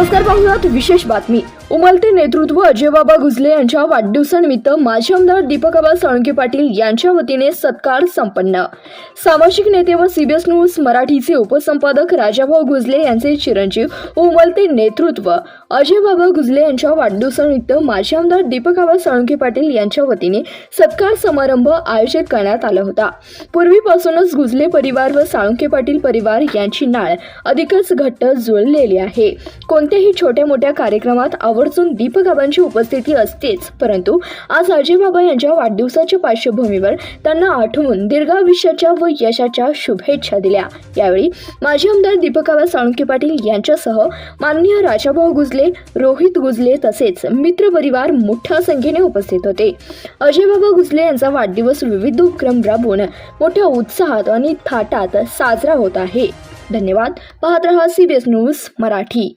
नमस्कार पाहुयात विशेष बातमी. उमलते नेतृत्व अजयबाबा गुजले यांच्या वाढदिवसानिमित्त माजी आमदार दीपकबाबा साळुंके पाटील यांच्या वतीने सत्कार संपन्न. सामाजिक नेते व सीबीएस न्यूज मराठीचे उपसंपादक राजाभाऊ गुजले यांचे चिरंजीव उमलते नेतृत्व अजयबाबा गुजले यांच्या वाढदिवसानिमित्त माजी आमदार दीपकबाबा साळुंके पाटील यांच्या वतीने सत्कार समारंभ आयोजित करण्यात आला होता. पूर्वीपासूनच गुजले परिवार व साळुंके पाटील परिवार यांची नाळ अधिकच घट्ट जुळलेली आहे. कोणत्याही छोट्या मोठ्या कार्यक्रमात आव आवर्जून दीपगाबांची उपस्थिती असतेच. परंतु आज अजयबाबा यांच्या वाढदिवसाच्या पार्श्वभूमीवर त्यांना आठवून दीर्घायुष्याच्या व यशाच्या शुभेच्छा दिल्या. यावेळी माजी आमदार दीपकाबा साळुंके पाटील यांच्यासह माननीय राजाभाऊ गुजले रोहित गुजले तसेच मित्र परिवार मोठ्या संख्येने उपस्थित होते. अजयबाबा गुजले यांचा वाढदिवस विविध उपक्रम राबवून मोठ्या उत्साहात आणि थाटात साजरा होत आहे. धन्यवाद. पाहत रहा सीबीएस न्यूज मराठी.